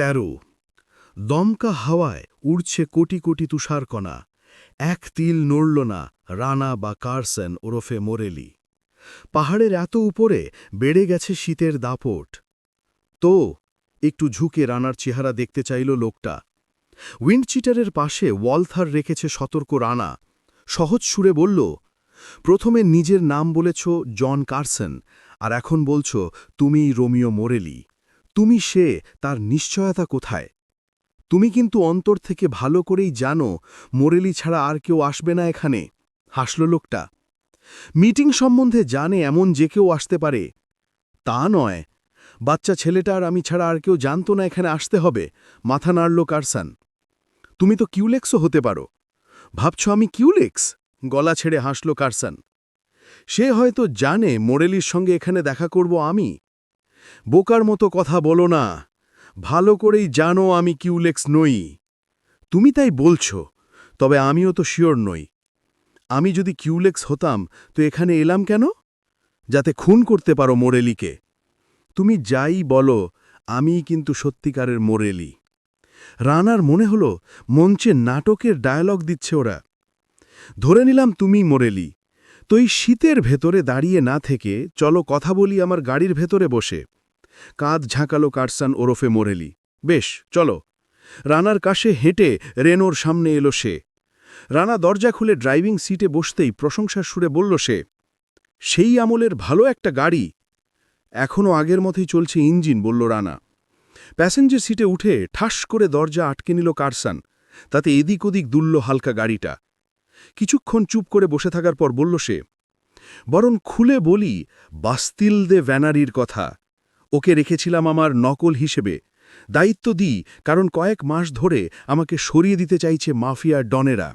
তেরো। দমকা হাওয়ায় উড়ছে কোটি কোটি তুষারকণা। এক তিল নড়ল না রানা বা কারসেন ওরফে মোরেলি। পাহাড়ের এত উপরে বেড়ে গেছে শীতের দাপট। তো, একটু ঝুঁকে রানার চেহারা দেখতে চাইল লোকটা। উইন্ডচিটারের পাশে ওয়ালথার রেখেছে সতর্ক রানা। সহজ সুরে বলল, প্রথমে নিজের নাম বলেছ জন কারসেন, আর এখন বলছ তুমি রোমিও মোরেলি। তুমি সে, তার নিশ্চয়তা কোথায়? তুমি কিন্তু অন্তর থেকে ভালো করেই জানো, মোরেলি ছাড়া আর কেউ আসবে না এখানে, হাসল লোকটা। মিটিং সম্বন্ধে জানে এমন যে কেউ আসতে পারে। তা নয়, বাচ্চা ছেলেটা আর আমি ছাড়া আর কেউ জানতো না এখানে আসতে হবে, মাথা নাড়ল কারসান। তুমি তো কিউলেক্সও হতে পারো। ভাবছ আমি কিউলেক্স? গলা ছেড়ে হাসল কারসান। সে হয়তো জানে মোরেলির সঙ্গে এখানে দেখা করব আমি। বোকার মতো কথা বলো না। ভালো করেই জানো আমি কিউলেক্স নই। তুমি তাই বলছো, তবে আমিও তো শিওর নই। আমি যদি কিউলেক্স হতাম, তো এখানে এলাম কেন? যাতে খুন করতে পারো মোরেলিকে। তুমি যাই বলো আমি কিন্তু সত্যিকারের মোরেলি। রানার মনে হল, মঞ্চে নাটকের ডায়ালগ দিচ্ছে ওরা। ধরে নিলাম তুমি মোরেলি। তো এই শীতের ভেতরে দাঁড়িয়ে না থেকে চলো কথা বলি আমার গাড়ির ভেতরে বসে। কাঁধ ঝাঁকালো কারসান ওরফে মোরেলি। বেশ, চলো। রানার কাশে হেঁটে রেনোর সামনে এলো সে। রানা দরজা খুলে ড্রাইভিং সিটে বসতেই প্রশংসার সুরে বলল সে, সেই আমলের ভালো একটা গাড়ি। এখনও আগের মতোই চলছে ইঞ্জিন, বলল রানা। প্যাসেঞ্জার সিটে উঠে ঠাস করে দরজা আটকে নিল কারসান। তাতে এদিক ওদিক দুলল হালকা গাড়িটা। কিছুক্ষণ চুপ করে বসে থাকার পর বলল সে, বরং খুলে বলি, বাস্তিল দে ভ্যানারির কথা। ওকে রেখেছিলাম আমার নকল হিসেবে। দায়িত্ব দিই, কারণ কয়েক মাস ধরে আমাকে সরিয়ে দিতে চাইছে মাফিয়া ডনেরা।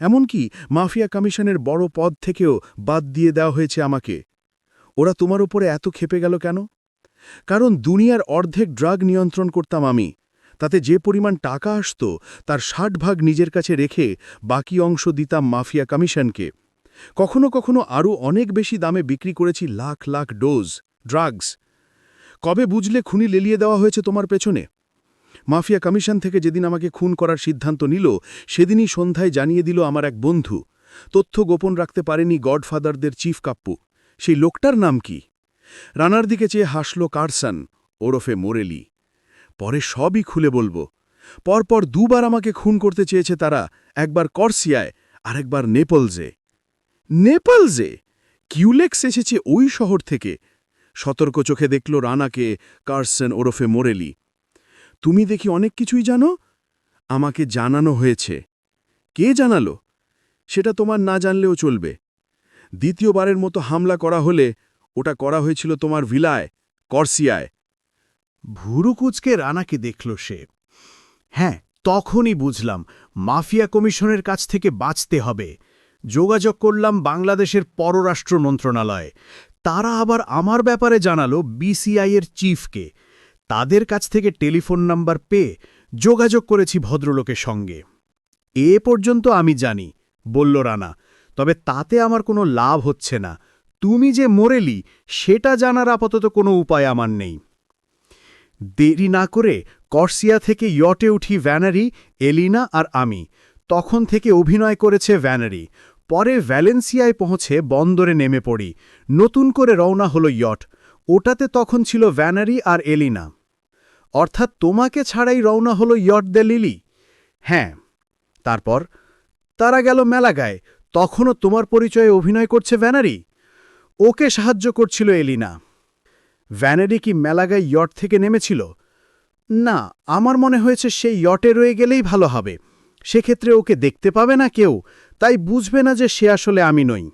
এমনকি মাফিয়া কমিশনের বড় পদ থেকেও বাদ দিয়ে দেওয়া হয়েছে আমাকে। ওরা তোমার ওপরে এত খেপে গেল কেন? কারণ দুনিয়ার অর্ধেক ড্রাগ নিয়ন্ত্রণ করতাম আমি। তাতে যে পরিমাণ টাকা আসত, তার ষাট ভাগ নিজের কাছে রেখে বাকি অংশ দিতাম মাফিয়া কমিশনকে। কখনো কখনো আরও অনেক বেশি দামে বিক্রি করেছি লাখ লাখ ডোজ, ড্রাগস। কবে বুঝলে খুনি লেলিয়ে দেওয়া হয়েছে তোমার পেছনে? মাফিয়া কমিশন থেকে যেদিন আমাকে খুন করার সিদ্ধান্ত নিল, সেদিনই সন্ধ্যায় জানিয়ে দিল আমার এক বন্ধু। তথ্য গোপন রাখতে পারেনি গডফাদারদের চিফ কাপ্পু। সেই লোকটার নাম কি? রানার দিকে চেয়ে হাসল কারসান, ওরফে মোরেলি। পরে সবই খুলে বলব। পরপর দুবার আমাকে খুন করতে চেয়েছে তারা, একবার করসিয়ায়, আরেকবার নেপলজে। নেপলজে? কিউলেক্স এসেছে ওই শহর থেকে। সতর্ক চোখে দেখল রানাকে কার্সেন ওরফে মোরেলি। তুমি দেখি অনেক কিছুই জানো? আমাকে জানানো হয়েছে। কে জানালো? সেটা তোমার না জানলেও চলবে। দ্বিতীয়বারের মতো হামলা করা হলে ওটা করা হয়েছিল তোমার ভিলায়, করসিয়ায়। ভুরুকুচকে রানাকে দেখল সে। হ্যাঁ তখনই বুঝলাম, মাফিয়া কমিশনের কাছ থেকে বাঁচতে হবে। যোগাযোগ করলাম বাংলাদেশের পররাষ্ট্র মন্ত্রণালয়। তারা আবার আমার ব্যাপারে জানালো বিসিআইয়ের চিফকে। তাদের কাছ থেকে টেলিফোন নাম্বার পেয়ে যোগাযোগ করেছি ভদ্রলোকের সঙ্গে। এ পর্যন্ত আমি জানি, বলল রানা, তবে তাতে আমার কোনো লাভ হচ্ছে না। তুমি যে মরেলি, সেটা জানার আপাতত কোনো উপায় আমার নেই। দেরি না করে কর্সিয়া থেকে ইয়টে উঠি ভ্যানারি, এলিনা আর আমি। তখন থেকে অভিনয় করেছে ভ্যানারি। পরে ভ্যালেন্সিয়ায় পৌঁছে বন্দরে নেমে পড়ি। নতুন করে রওনা হলো ইয়ট। ওটাতে তখন ছিল ভ্যানারি আর এলিনা। অর্থাৎ তোমাকে ছাড়াই রওনা হলো ইয়ট দে লিলি? হ্যাঁ। তারপর, তারা গেল মেলাগায়। তখনও তোমার পরিচয়ে অভিনয় করছে ভ্যানারি? ওকে সাহায্য করছিল এলিনা। ভ্যানারি কি মেলাগায় ইয়ট থেকে নেমেছিল? না, আমার মনে হয়েছে সেই ইয়টে রয়ে গেলেই ভালো হবে। সেক্ষেত্রে ওকে দেখতে পাবে না কেউ, তাই বুঝবে না যে সে আসলে আমি নই।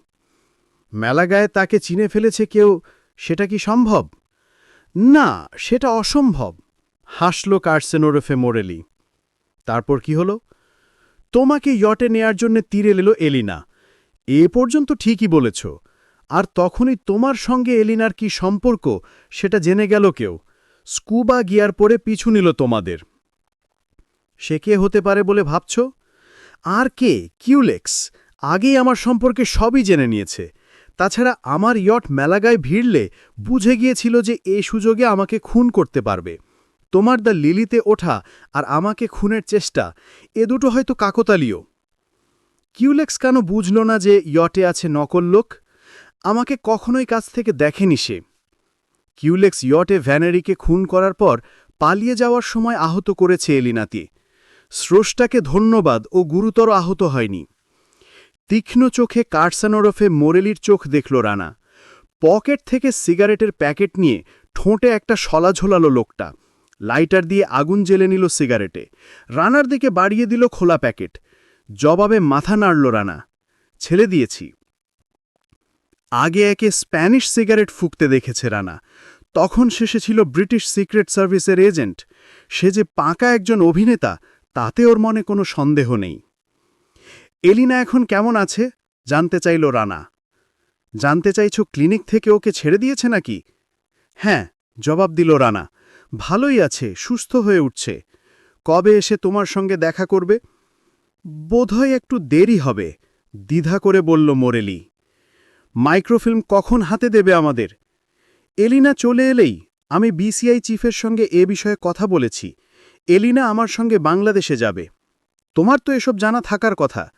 মেলাগায়ে তাকে চিনে ফেলেছে কেউ, সেটা কি সম্ভব? না, সেটা অসম্ভব। হাসল কার্সেন ওরফে মোরেলি। তারপর কি হলো? তোমাকে ইয়টে নেয়ার জন্য তীরে এলো এলিনা। এ পর্যন্ত ঠিকই বলেছ। আর তখনই তোমার সঙ্গে এলিনার কি সম্পর্ক, সেটা জেনে গেল কেউ। স্কুবা গিয়ার পরে পিছু নিল তোমাদের। সে কে হতে পারে বলে ভাবছ? আর কে? কিউলেক্স। আগেই আমার সম্পর্কে সবই জেনে নিয়েছে। তাছাড়া আমার ইয়ট মেলাগায় ভিড়লে বুঝে গিয়েছিল যে এ সুযোগে আমাকে খুন করতে পারবে। তোমার দ্য লিলিতে ওঠা আর আমাকে খুনের চেষ্টা, এ দুটো হয়তো কাকতালীয়। কিউলেক্স কেন বুঝল না যে ইয়টে আছে নকল লোক? আমাকে কখনোই কাছ থেকে দেখেনি সে। কিউলেক্স ইয়টে ভ্যানারিকে খুন করার পর পালিয়ে যাওয়ার সময় আহত করেছে এলিনাতি। স্রষ্টাকে ধন্যবাদ ও গুরুতর আহত হয়নি। তীক্ষ্ণ চোখে কার্সানোরফে মোরেলির চোখ দেখল রানা। পকেট থেকে সিগারেটের প্যাকেট নিয়ে ঠোঁটে একটা শলা ঝোলালো লোকটা। লাইটার দিয়ে আগুন জ্বেলে নিল সিগারেটে। রানার দিকে বাড়িয়ে দিল খোলা প্যাকেট। জবাবে মাথা নাড়ল রানা। ছেড়ে দিয়েছি। আগে একে স্প্যানিশ সিগারেট ফুঁকতে দেখেছে রানা। তখন শেষে ছিল ব্রিটিশ সিক্রেট সার্ভিসের এজেন্ট। সে যে পাকা একজন অভিনেতা, তাতে ওর মনে কোনো সন্দেহ নেই। এলিনা এখন কেমন আছে? জানতে চাইল রানা। জানতে চাইছ ক্লিনিক থেকে ওকে ছেড়ে দিয়েছে নাকি? হ্যাঁ জবাব দিল রানা। ভালোই আছে, সুস্থ হয়ে উঠছে। কবে এসে তোমার সঙ্গে দেখা করবে? বোধহয় একটু দেরি হবে, দ্বিধা করে বলল মোরেলি। মাইক্রোফিল্ম কখন হাতে দেবে আমাদের? এলিনা চলে এলেই আমি বিসিআই চিফের সঙ্গে এ বিষয়ে কথা বলেছি। এলিনা আমার সঙ্গে বাংলাদেশে যাবে। তোমার তো এসব জানা থাকার কথা।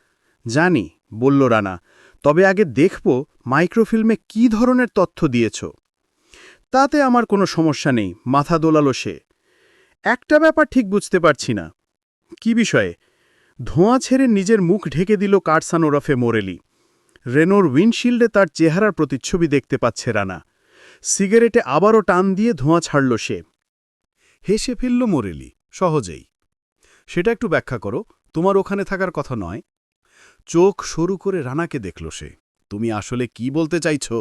জানি, বলল রানা, তবে আগে দেখব মাইক্রোফিল্মে কি ধরনের তথ্য দিয়েছ। তাতে আমার কোনো সমস্যা নেই, মাথা দোলালো সে। একটা ব্যাপার ঠিক বুঝতে পারছি না। কি বিষয়ে? ধোঁয়া ছেড়ে নিজের মুখ ঢেকে দিল কার্সান ওরফে মোরেলি। রেনোর উইন্ডশিল্ডে তার চেহারার প্রতিচ্ছবি দেখতে পাচ্ছে রানা। সিগারেটে আবারও টান দিয়ে ধোঁয়া ছাড়ল সে। হেসে ফেলল মোরেলি, সহজেই। সেটা একটু ব্যাখ্যা করো, তোমার ওখানে থাকার কথা নয়। চোখ সরু করে রানাকে দেখল সে। তুমি আসলে কি বলতে চাইছ?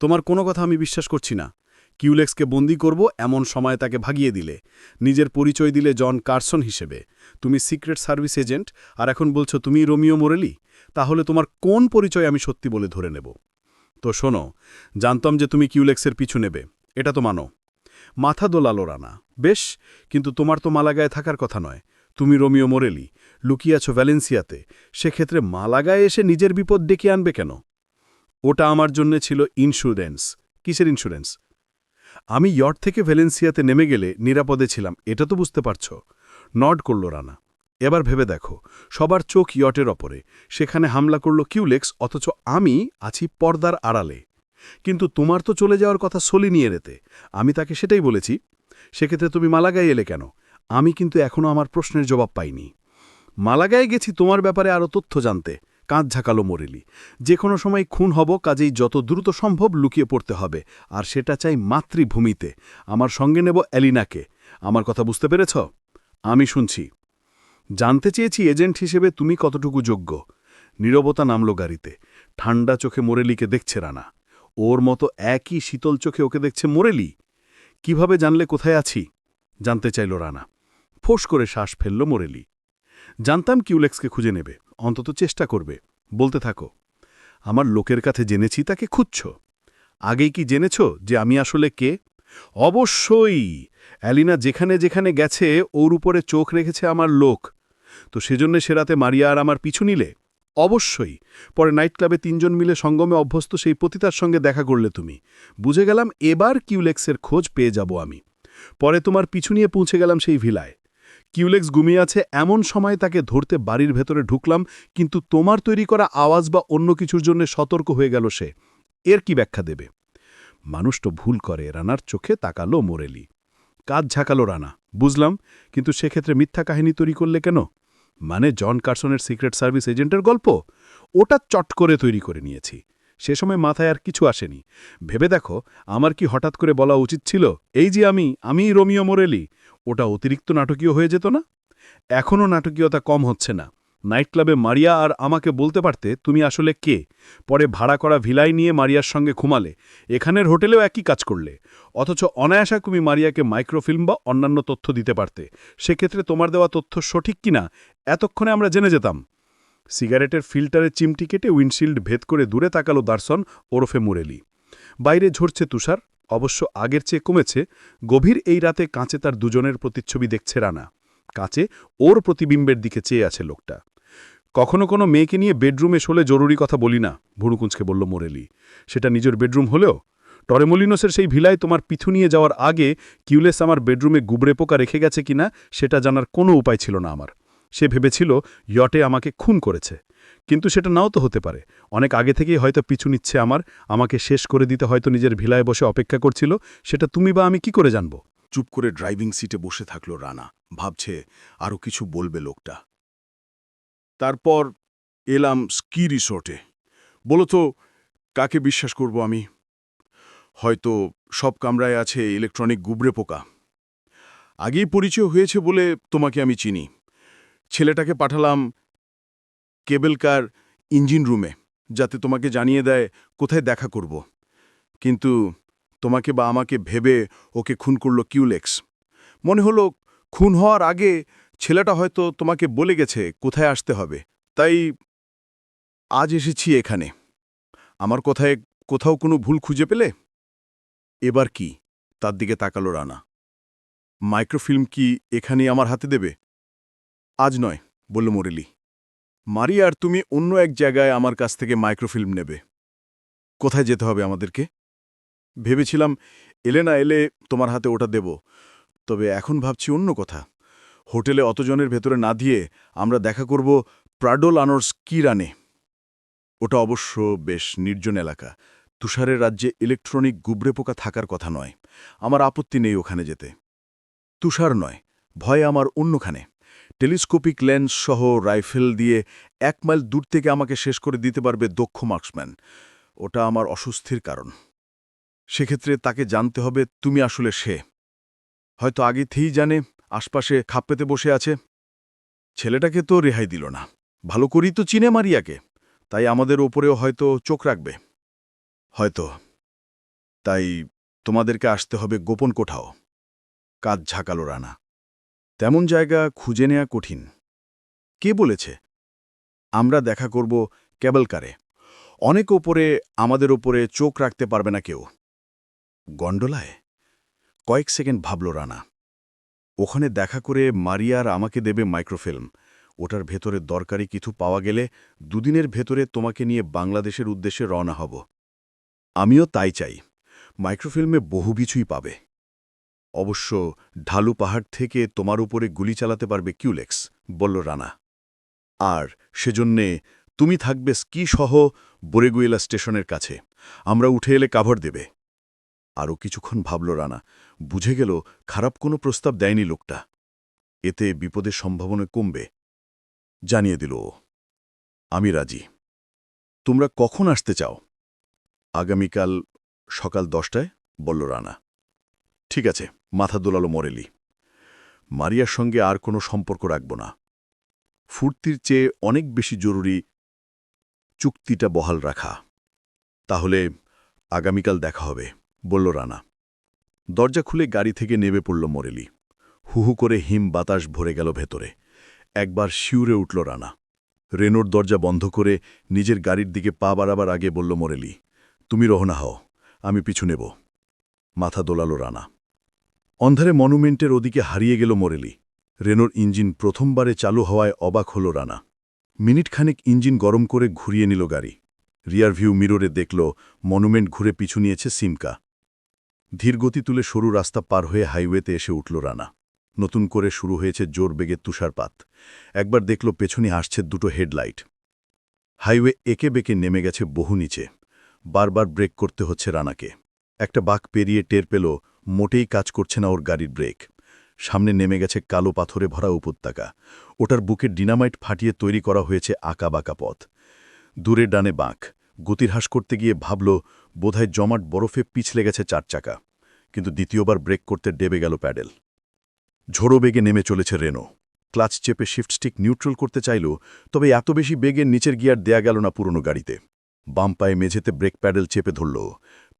তোমার কোনো কথা আমি বিশ্বাস করছি না। কিউলেক্সকে বন্দি করব এমন সময় তাকে ভাগিয়ে দিলে। নিজের পরিচয় দিলে জন কার্সন হিসেবে। তুমি সিক্রেট সার্ভিস এজেন্ট, আর এখন বলছো তুমি রোমিও মোরেলি? তাহলে তোমার কোন পরিচয় আমি সত্যি বলে ধরে নেব? তো শোনো, জানতাম যে তুমি কিউলেক্সের পিছু নেবে। এটা তো মানো। মাথা দোলালো রানা। বেশ, কিন্তু তোমার তো মালাগায় থাকার কথা নয়। তুমি রোমিও মোরেলি, লুকিয়ে আছো ভ্যালেন্সিয়াতে। সেক্ষেত্রে মালাগায় এসে নিজের বিপদ ডেকে আনবে কেন? ওটা আমার জন্য ছিল ইন্স্যুরেন্স কিসের ইন্স্যুরেন্স আমি ইয়ট থেকে ভ্যালেন্সিয়াতে নেমে গেলে নিরাপদে ছিলাম, এটা তো বুঝতে পারছ। নড করল রানা। এবার ভেবে দেখো, সবার চোখ ইয়টের ওপরে। সেখানে হামলা করল কিউলেক্স, অথচ আমি আছি পর্দার আড়ালে। কিন্তু তোমার তো চলে যাওয়ার কথা সলি নিয়ে রেতে আমি তাকে সেটাই বলেছি, সেক্ষেত্রে তুমি মালাগায় এলে কেন? আমি কিন্তু এখনও আমার প্রশ্নের জবাব পাইনি। মালাগায় গেছি তোমার ব্যাপারে আরও তথ্য জানতে। কাঁধ ঝাঁকালো মরেলি। যে কোনো সময় খুন হব, কাজেই যত দ্রুত সম্ভব লুকিয়ে পড়তে হবে, আর সেটা চাই মাতৃভূমিতে। আমার সঙ্গে নেব অ্যালিনাকে। আমার কথা বুঝতে পেরেছ? আমি শুনছি। জানতে চেয়েছি এজেন্ট হিসেবে তুমি কতটুকু যোগ্য। নীরবতা নামল গাড়িতে। ঠান্ডা চোখে মোরেলিকে দেখছে রানা। ওর মতো একই শীতল চোখে ওকে দেখছে মোরেলি? কীভাবে জানলে কোথায় আছি? জানতে চাইল রানা। ফোঁস করে শ্বাস ফেলল মোরেলি। জানতাম কিউলেক্সকে খুঁজে নেবে। অন্তত চেষ্টা করবে। বলতে থাকো, আমার লোকের কাছে জেনেছি তাকে খুঁজছ। আগেই কি জেনেছ যে আমি আসলে কে? অবশ্যই! অ্যালিনা যেখানে যেখানে গেছে, ওর উপরে চোখ রেখেছে আমার লোক। তো সেজন্য সেরাতে মারিয়া আর আমার পিছু নিলে? অবশ্যই! পরে নাইট ক্লাবে তিনজন মিলে সঙ্গমে অভ্যস্ত সেই পতিতার সঙ্গে দেখা করলে তুমি। বুঝে গেলাম এবার কিউলেক্সের খোঁজ পেয়ে যাব আমি। পরে তোমার পিছু নিয়ে পৌঁছে গেলাম সেই ভিলায়। কিউলেক্স ঘুমিয়ে আছে, এমন সময় তাকে ধরতে বাড়ির ভেতরে ঢুকলাম, কিন্তু তোমার তৈরি করা আওয়াজ বা অন্য কিছুর জন্য সতর্ক হয়ে গেল সে। এর কি ব্যাখ্যা দেবে? মানুষ তো ভুল করে, রানার চোখে তাকালো মোরেলি। কাজ ঝাঁকালো রানা, বুঝলাম, কিন্তু সেক্ষেত্রে মিথ্যা কাহিনী তৈরি করলে কেন? মানে জন কার্সনের সিক্রেট সার্ভিস এজেন্টের গল্প? ওটা চট করে তৈরি করে নিয়েছি। সে সময় মাথায় আর কিছু আসেনি। ভেবে দেখো, আমার কি হঠাৎ করে বলা উচিত ছিল, এই যে আমি আমি রোমিও মোরেলি, ওটা অতিরিক্ত নাটকীয় হয়ে যেত না? এখনও নাটকীয়তা কম হচ্ছে না। নাইট ক্লাবে মারিয়া আর আমাকে বলতে পারতে, তুমি আসলে কে? পরে ভাড়া করা ভিলাই নিয়ে মারিয়ার সঙ্গে ঘুমালে। এখানের হোটেলেও একই কাজ করলে। অথচ অনায়াসা তুমি মারিয়াকে মাইক্রোফিল্ম বা অন্যান্য তথ্য দিতে পারতে। সেক্ষেত্রে তোমার দেওয়া তথ্য সঠিক কিনা, এতক্ষণে আমরা জেনে যেতাম। সিগারেটের ফিল্টারে চিমটি কেটে উইন্ডশিল্ড ভেদ করে দূরে তাকালো দার্সন ওরফে মুরেলি। বাইরে ঝরছে তুষার, অবশ্য আগের চেয়ে কমেছে, গভীর এই রাতে কাঁচে তার দুজনের প্রতিচ্ছবি দেখছে রানা। কাঁচে ওর প্রতিবিম্বের দিকে চেয়ে আছে লোকটা। কখনো কোনো মেয়েকে নিয়ে বেডরুমে শোলে জরুরি কথা বলি না, ভুরুকুঞ্জকে বলল মোরেলি। সেটা নিজের বেডরুম হলেও? টরেমোলিনোসের সেই ভিলায় তোমার পিছু নিয়ে যাওয়ার আগে কিউলেস আমার বেডরুমে গুবরে পোকা রেখে গেছে কিনা, সেটা জানার কোনো উপায় ছিল না আমার। সে ভেবেছিল ইয়টে আমাকে খুন করেছে। কিন্তু সেটা নাও তো হতে পারে। অনেক আগে থেকেই হয়তো পিছু নিচ্ছে আমার, আমাকে শেষ করে দিতে হয়তো নিজের ভিলায় বসে অপেক্ষা করছিল। সেটা তুমি বা আমি কি করে জানব? চুপ করে ড্রাইভিং সিটে বসে থাকল রানা। ভাবছে আরও কিছু বলবে লোকটা। তারপর এলাম স্কি রিসোর্টে। বলো তো, কাকে বিশ্বাস করব আমি? হয়তো সব কামরায় আছে ইলেকট্রনিক গুবরে পোকা। আগেই পরিচয় হয়েছে বলে তোমাকে আমি চিনি। ছেলেটাকে পাঠালাম কেবল কার ইঞ্জিন রুমে, যাতে তোমাকে জানিয়ে দেয় কোথায় দেখা করব। কিন্তু তোমাকে বা আমাকে ভেবে ওকে খুন করল কিউলেক্স। মনে হলো খুন হওয়ার আগে ছেলেটা হয়তো তোমাকে বলে গেছে কোথায় আসতে হবে। তাই আজ এসেছি এখানে। আমার কথায় কোথাও কোনো ভুল খুঁজে পেলে? এবার কি? তার দিকে তাকালো রানা। মাইক্রোফিল্ম কি এখানে আমার হাতে দেবে? আজ নয়, বলল মোরেলি। মারি আর তুমি অন্য এক জায়গায় আমার কাছ থেকে মাইক্রোফিল্ম নেবে। কোথায় যেতে হবে আমাদেরকে? ভেবেছিলাম এলে না এলে তোমার হাতে ওটা দেব, তবে এখন ভাবছি অন্য কথা। হোটেলে অতজনের ভেতরে না দিয়ে আমরা দেখা করব প্রাডোল আনোর স্কি রানে। ওটা অবশ্য বেশ নির্জন এলাকা। তুষারের রাজ্যে ইলেকট্রনিক গুবরে পোকা থাকার কথা নয়। আমার আপত্তি নেই ওখানে যেতে। তুষার নয়, ভয় আমার অন্যখানে। টেলিস্কোপিক লেন্স সহ রাইফেল দিয়ে এক মাইল দূর থেকে আমাকে শেষ করে দিতে পারবে দক্ষ মার্কসম্যান। ওটা আমার অস্বস্তির কারণ। সেক্ষেত্রে তাকে জানতে হবে, তুমি আসলে সে। হয়তো আগে থেকেই জানে, আশপাশে খাপ পেতে বসে আছে। ছেলেটাকে তো রেহাই দিল না। ভালো করেই তো চিনে মারিয়াকে। তাই আমাদের ওপরেও হয়তো চোখ রাখবে। হয়তো। তাই তোমাদেরকে আসতে হবে গোপন কোঠাও। কাজ ঝাঁকালো রানা। তেমন জায়গা খুঁজে নেয়া কঠিন। কে বলেছে? আমরা দেখা করব কেবল কারে অনেক ওপরে আমাদের ওপরে চোখ রাখতে পারবে না কেউ। গন্ডোলায় কয়েক সেকেন্ড ভাবল রানা। ওখানে দেখা করে মারিয়ার আমাকে দেবে মাইক্রোফিল্ম। ওটার ভেতরে দরকারি কিছু পাওয়া গেলে দুদিনের ভেতরে তোমাকে নিয়ে বাংলাদেশের উদ্দেশ্যে রওনা হব। আমিও তাই চাই। মাইক্রোফিল্মে বহু কিছুই পাবে। অবশ্য ঢালু পাহাড় থেকে তোমার উপরে গুলি চালাতে পারবে কিউলেক্স, বলল রানা। আর সেজন্যে তুমি থাকবে স্কি সহ বোরেগুয়েলা স্টেশনের কাছে। আমরা উঠে এলে কাভার দেবে। আরও কিছুক্ষণ ভাবল রানা। বুঝে গেল খারাপ কোনো প্রস্তাব দেয়নি লোকটা। এতে বিপদের সম্ভাবনা কমবে। জানিয়ে দিল আমি রাজি। তোমরা কখন আসতে চাও? আগামীকাল সকাল দশটায়, বলল রানা। ঠিক আছে, মাথা দোলালো মরেলি। মারিয়ার সঙ্গে আর কোনো সম্পর্ক রাখব না। ফুর্তির চেয়ে অনেক বেশি জরুরি চুক্তিটা বহাল রাখা। তাহলে আগামীকাল দেখা হবে, বলল রানা। দরজা খুলে গাড়ি থেকে নেমে পড়ল মরেলি। হুহু করে হিম বাতাস ভরে গেল ভেতরে। একবার শিউরে উঠল রানা। রেনোর দরজা বন্ধ করে নিজের গাড়ির দিকে পা বাড়াবার আগে বলল মরেলি, তুমি রহনা হও, আমি পিছু নেব। মাথা দোলালো রানা। অন্ধারে মনুমেন্টের ওদিকে হারিয়ে গেল মোরেলি। রেনোর ইঞ্জিন প্রথমবারে চালু হওয়ায় অবাক হল রানা। মিনিটখানেক ইঞ্জিন গরম করে ঘুরিয়ে নিল গাড়ি। রিয়ার ভিউ মিররে দেখল মনুমেন্ট ঘুরে পিছু নিয়েছে সিমকা। ধীরগতি তুলে সরু রাস্তা পার হয়ে হাইওয়েতে এসে উঠল রানা। নতুন করে শুরু হয়েছে জোর বেগে তুষারপাত। একবার দেখল পেছনে আসছে দুটো হেডলাইট। হাইওয়ে একে বেঁকে নেমে গেছে বহু নিচে। বারবার ব্রেক করতে হচ্ছে রানাকে। একটা বাঁক পেরিয়ে টের পেল মোটেই কাজ করছে না ওর গাড়ির ব্রেক। সামনে নেমে গেছে কালো পাথরে ভরা উপত্যকা। ওটার বুকে ডিনামাইট ফাটিয়ে তৈরি করা হয়েছে আঁকা বাঁকা পথ। দূরে ডানে বাঁক। গতিরহাস করতে গিয়ে ভাবল, বোধহয় জমাট বরফে পিছলে গেছে চার চাকা। কিন্তু দ্বিতীয়বার ব্রেক করতে ডেবে গেল প্যাডেল। ঝোড়ো বেগে নেমে চলেছে রেনো। ক্লাচ চেপে শিফট স্টিক নিউট্রাল করতে চাইল, তবে এত বেশি বেগে নিচের গিয়ার দেয়া গেল না পুরনো গাড়িতে। বাম পায়ে মেঝেতে ব্রেক প্যাডেল চেপে ধরল।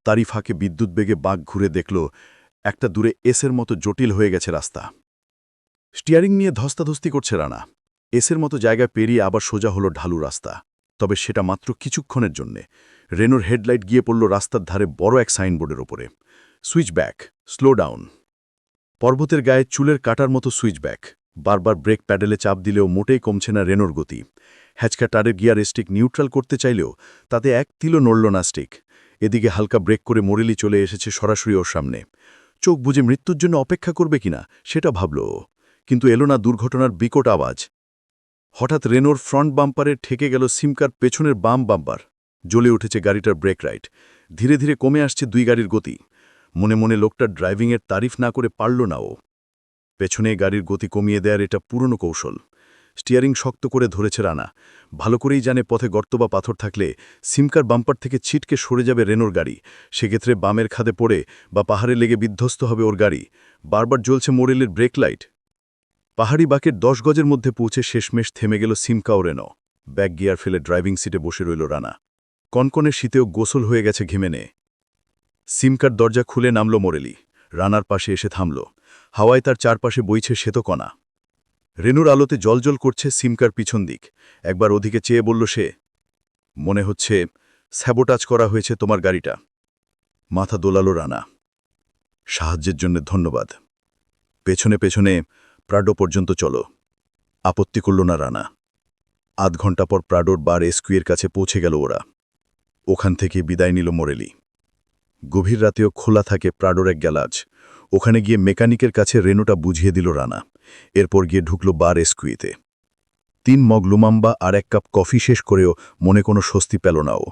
তারই ফাঁকে বিদ্যুৎ বেগে বাঁক ঘুরে দেখল একটা দূরে এসের মতো জটিল হয়ে গেছে রাস্তা। স্টিয়ারিং নিয়ে ধস্তাধস্তি করছে রানা। এসের মতো জায়গা পেরিয়ে আবার সোজা হলো ঢালু রাস্তা। তবে সেটা মাত্র কিছুক্ষণের জন্যে। রেনোর হেডলাইট গিয়ে পড়ল রাস্তার ধারে বড় এক সাইনবোর্ডের ওপরে। Switch back, slow down. পর্বতের গায়ে চুলের কাটার মতো সুইচ ব্যাক। বারবার ব্রেক প্যাডেলে চাপ দিলেও মোটেই কমছে না রেনোর গতি। হ্যাচকা টারের গিয়ার স্টিক নিউট্রাল করতে চাইলেও তাতে এক তিলও নড়ল না স্টিক। এদিকে হালকা ব্রেক করে মোরেলি চলে এসেছে সরাসরি ওর সামনে। চোখ বুঝে মৃত্যুর জন্য অপেক্ষা করবে কিনা, সেটা ভাবল। কিন্তু এলো না দুর্ঘটনার বিকট আওয়াজ। হঠাৎ রেনোর ফ্রন্ট বাম্পারে ঠেকে গেল সিমকার পেছনের বাম বাম্পার। জ্বলে উঠেছে গাড়িটার ব্রেক রাইট। ধীরে ধীরে কমে আসছে দুই গাড়ির গতি। মনে মনে লোকটার ড্রাইভিংয়ের তারিফ না করে পারল না ও। পেছনে গাড়ির গতি কমিয়ে দেয়ার এটা পুরনো কৌশল। স্টিয়ারিং শক্ত করে ধরেছে রানা। ভালো করেই জানে পথে গর্ত বা পাথর থাকলে সিমকার বাম্পার থেকে ছিটকে সরে যাবে রেনোর গাড়ি। সেক্ষেত্রে বামের খাদে পড়ে বা পাহাড়ে লেগে বিধ্বস্ত হবে ওর গাড়ি। বারবার জ্বলছে মোরেলের ব্রেক লাইট। পাহাড়ি বাকের দশ গজের মধ্যে পৌঁছে শেষমেশ থেমে গেল সিমকা ও রেনো। ব্যাক গিয়ার ফেলে ড্রাইভিং সিটে বসে রইল রানা। কনকনে শীতেও গোসল হয়ে গেছে ঘেমেনে। সিমকার দরজা খুলে নামল মোরেলি। রানার পাশে এসে থামল। হাওয়ায় তার চারপাশে বইছে শ্বেতকণা। রেনুর আলোতে জলজল করছে সিমকার পিছন দিক। একবার ওদিকে চেয়ে বলল সে, মনে হচ্ছে স্যাবোটাজ করা হয়েছে তোমার গাড়িটা। মাথা দোলালো রানা। সাহায্যের জন্য ধন্যবাদ। পেছনে পেছনে প্রাডো পর্যন্ত চলো। আপত্তি করল না রানা। আধ ঘণ্টা পর প্রাডোর বার এসকুয়ের কাছে পৌঁছে গেল ওরা। ওখান থেকে বিদায় নিল মোরেলি। গভীর রাতেও খোলা থাকে প্রাডোর এক গ্যালাজ। ওখানে গিয়ে মেকানিকের কাছে রেনুটা বুঝিয়ে দিল রানা। এরপর গিয়ে ঢুকল বার এসকুইতে তিন মগ লুমাম্বা আর এক কাপ কফি শেষ করেও মনে কোনো স্বস্তি পেল না ও।